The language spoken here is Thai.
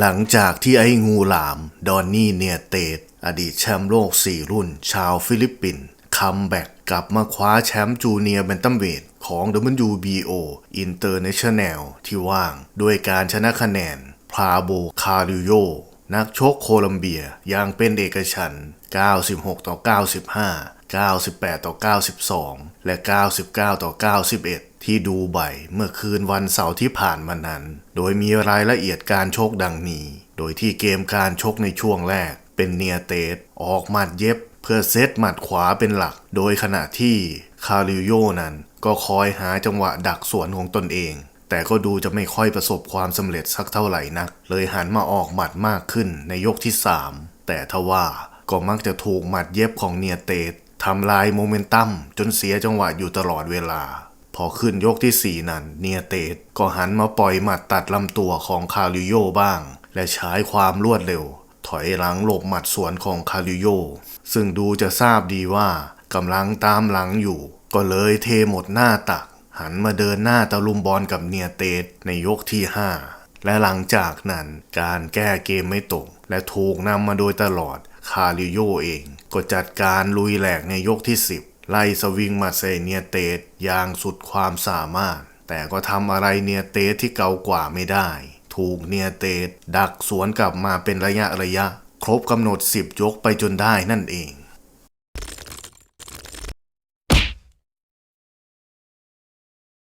หลังจากที่ไอ้งูหลาม ดอนนี่เนียเตดอดีตแชมป์โลก 4 รุ่น ชาวฟิลิปปินส์คัมแบ็กกลับมาคว้าแชมป์จูเนียร์แบนตัมเวทของ WBO International ที่ว่าง ด้วยการชนะคะแนนพาโบคาริโย นักชกโคลัมเบียอย่างเป็นเอกฉัน96 ต่อ 95 98 ต่อ 92 และ 99 ต่อ 91 ที่ดูไบเมื่อคืนวันเสาร์ที่ผ่านมานั้น โดยมีรายละเอียดการชกดังนี้ โดยที่เกมการชกในช่วงแรก เป็นเนียเตสออกหมัดเย็บ เพื่อเซตหมัดขวาเป็นหลัก โดยขณะที่คาริโยนั้น ก็คอยหาจังหวะดักสวนของตนเอง แต่ก็ดูจะไม่ค่อยประสบความสำเร็จสักเท่าไหร่นัก เลยหันมาออกหมัดมากขึ้นในยกที่ 3 แต่ทว่าก็มักจะถูกหมัดเย็บของเนียเตสทำลายโมเมนตัมจนเสียจังหวะอยู่ตลอดเวลา พอขึ้นยกที่ 4 นั้นเนียเตสก็หันมาปล่อยหมัดตัดลำตัวของคาริโยบ้าง และใช้ความรวดเร็ว ถอยหลังหลบหมัดสวนของคาริโย ซึ่งดูจะทราบดีว่ากำลังตามหลังอยู่ ก็เลยเทหมดหน้าตัก หันมาเดินหน้าตะลุมบอลกับเนียเตสในยกที่ 5 และหลังจากนั้นการแก้เกมไม่ตก และถูกนำมาโดยตลอดคาริโยเอง ก็จัดการลุยแหลกในยกที่ 10 ไล่สวิงมาใส่เนียเตสอย่างสุดความสามารถ แต่ก็ทำอะไรเนียเตสที่เก่ากว่าไม่ได้ ถูกเนียเตสดักสวนกลับมาเป็นระยะระยะ ครบกำหนด 10 ยกไปจนได้นั่นเอง